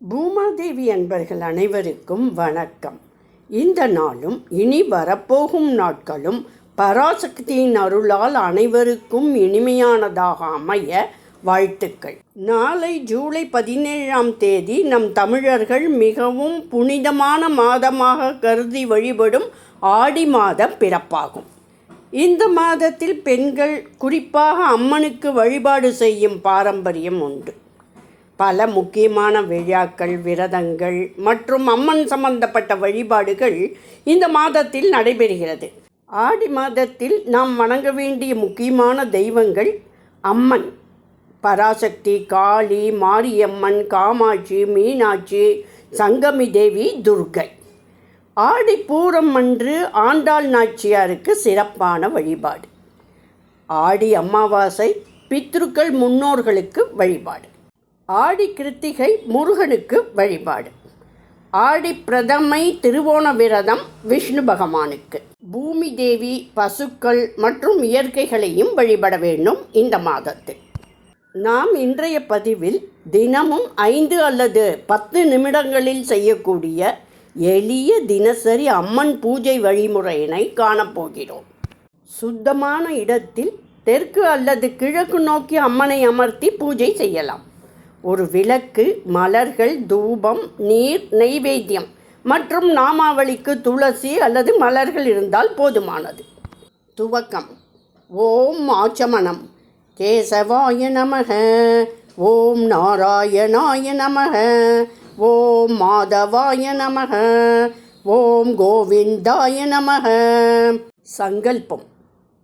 பூமாதேவி அன்பர்கள் அனைவருக்கும் வணக்கம். இந்த நாளும் இனி வரப்போகும் நாட்களும் பராசக்தியின் அருளால் அனைவருக்கும் இனிமையானதாக அமைய வாழ்த்துக்கள். நாளை ஜூலை பதினேழாம் தேதி நம் தமிழர்கள் மிகவும் புனிதமான மாதமாக கருதி வழிபடும் ஆடி மாத பிறப்பாகும். இந்த மாதத்தில் பெண்கள் குறிப்பாக அம்மனுக்கு வழிபாடு செய்யும் பாரம்பரியம் உண்டு. பல முக்கியமான விழாக்கள் விரதங்கள் மற்றும் அம்மன் சம்பந்தப்பட்ட வழிபாடுகள் இந்த மாதத்தில் நடைபெறுகிறது. ஆடி மாதத்தில் நாம் வணங்க வேண்டிய முக்கியமான தெய்வங்கள் அம்மன். பராசக்தி காளி மாரியம்மன் காமாட்சி மீனாட்சி சங்கமி தேவி துர்கை. ஆடி பூரம் அன்று ஆண்டாள் நாச்சியாருக்கு சிறப்பான வழிபாடு. ஆடி அமாவாசை பித்ருக்கள் முன்னோர்களுக்கு வழிபாடு. ஆடி கிருத்திகை முருகனுக்கு வழிபாடு. ஆடி பிரதமை திருவோண விரதம் விஷ்ணு பகவானுக்கு. பூமி தேவி பசுக்கள் மற்றும் இயற்கைகளையும் வழிபட வேண்டும் இந்த மாதத்தில். நாம் இன்றைய பதிவில் தினமும் ஐந்து அல்லது பத்து நிமிடங்களில் செய்யக்கூடிய எளிய தினசரி அம்மன் பூஜை வழிமுறையினை காணப்போகிறோம். சுத்தமான இடத்தில் தெற்கு அல்லது கிழக்கு நோக்கி அம்மனை அமர்த்தி பூஜை செய்யலாம். ஒரு விளக்கு மலர்கள் தூபம் நீர் நெய்வேத்தியம் மற்றும் நாமாவளிக்கு துளசி அல்லது மலர்கள் இருந்தால் போதுமானது. துவக்கம். ஓம் ஆச்சமணம். கேசவாய நமக. ஓம் நாராயணாய நமக. ஓம் மாதவாய நமக. ஓம் கோவிந்தாய நமக. சங்கல்பம்.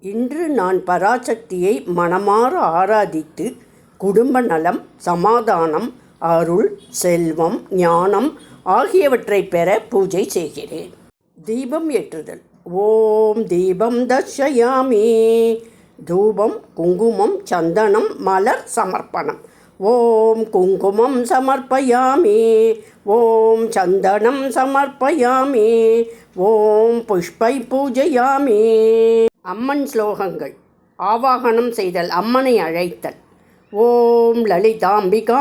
இன்று நான் பராசக்தியை மனமாற ஆராதித்து குடும்ப நலம் சமாதானம் அருள் செல்வம் ஞானம் ஆகியவற்றை பெற பூஜை செய்கிறேன். தீபம் ஏற்றுதல். ஓம் தீபம் தர்ஷயாமி. தூபம் குங்குமம் சந்தனம் மலர் சமர்ப்பணம். ஓம் குங்குமம் சமர்ப்பயாமி. ஓம் சந்தனம் சமர்ப்பயாமி. ஓம் புஷ்பை பூஜையாமி. அம்மன் ஸ்லோகங்கள். ஆவாகனம் செய்தல் அம்மனை அழைத்தல். ஓம் லலிதாம்பிகாமாவாகயாமி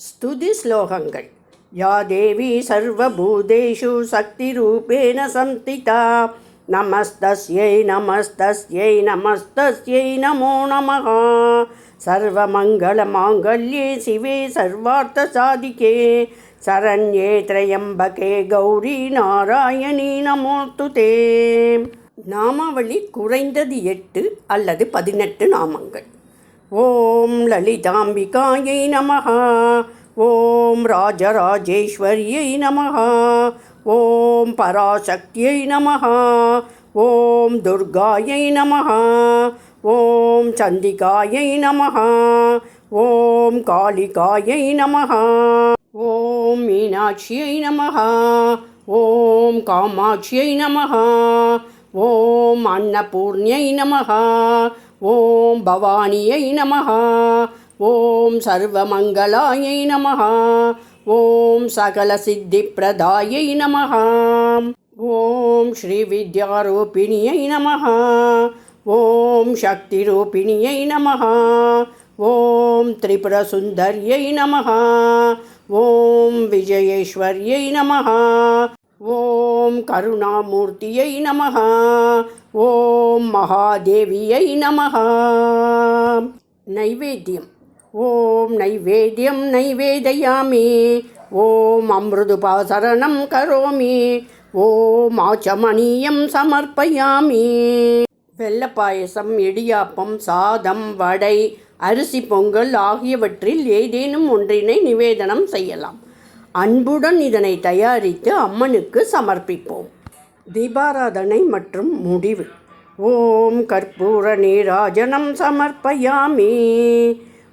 ஸ்துதி ஸ்லோகங்கள் யா தேவி சர்வபூதேஷு சக்திரூபேண சந்திதா நமஸ்தஸ்யை நமஸ்தஸ்யை நமஸ்தஸ்யை நமோ நமः सर्वमङ्गलमाङ्गल्ये शिवे सर्वार्थसाधिके शरण्ये त्र्यम्बके गौरी நாராயணி நமோஸ்து தே நாமாவளி குறைந்தது எட்டு அல்லது பதினெட்டு நாமங்கள். ஓம் லலிதாம்பிகாயை நமः ஓம் ராஜராஜேஸ்வரியை நமः ஓம் பராசக்தியை நமः ஓம் துர்காயை நமः ஓம் சந்திகாயை நமः ஓம் காளிகாயை நமः ஓம் மீனாட்சியை நமः ஓம் காமாட்சியை நமः ஓம் அன்னபூர்ணியை நமः ஓம் பவானியை நமः ஓம் சர்வமங்களாயை நமः ஓம் சகலசித்திப்பிரதாயை நமः ஓம் ஸ்ரீவித்யாரூபிணியை நமः ஓம் சக்திரூபிணியை நமः ஓம் திரிபுரசுந்தர்யை நமः ஓம் விஜயேஸ்வர்யை நமः ஓம் கருணாமூர்த்தியை நமகா ஓம் மகாதேவியை நமகா நைவேத்தியம். ஓம் நைவேத்தியம் நைவேதயாமி. ஓம் அமிர்துபாசரணம் கரோமி. ஓம் ஆச்சமணியம் சமர்ப்பயாமி. வெள்ளை பாயசம் இடியாப்பம் சாதம் வடை அரிசி பொங்கல் ஆகியவற்றில் ஏதேனும் ஒன்றினை நிவேதனம் செய்யலாம். அன்புடன் இதனை தயாரித்து அம்மனுக்கு சமர்ப்பிப்போம். தீபாராதனை மற்றும் முடிவு. ஓம் கற்பூர நீராஜனம் சமர்ப்பயாமி.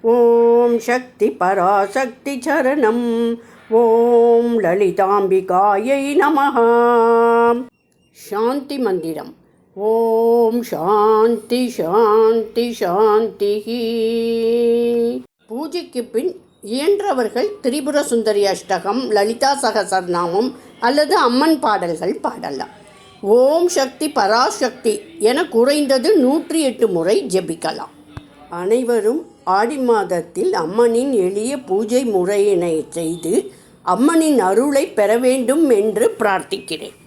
ஓம் சக்தி பராசக்தி சரணம். ஓம் லலிதாம்பிகாயை நமः சாந்தி மந்திரம். ஓம் சாந்தி சாந்தி சாந்தி. பூஜைக்கு பின் இயன்றவர்கள் திரிபுர சுந்தரி அஷ்டகம் லலிதா சகசரநாமம் அல்லது அம்மன் பாடல்கள் பாடலாம். ஓம் சக்தி பராசக்தி என குறைந்தது நூற்றி எட்டு முறை ஜெபிக்கலாம். அனைவரும் ஆடி மாதத்தில் அம்மனின் எளிய பூஜை முறையினை செய்து அம்மனின் அருளை பெற வேண்டும் என்று பிரார்த்திக்கிறேன்.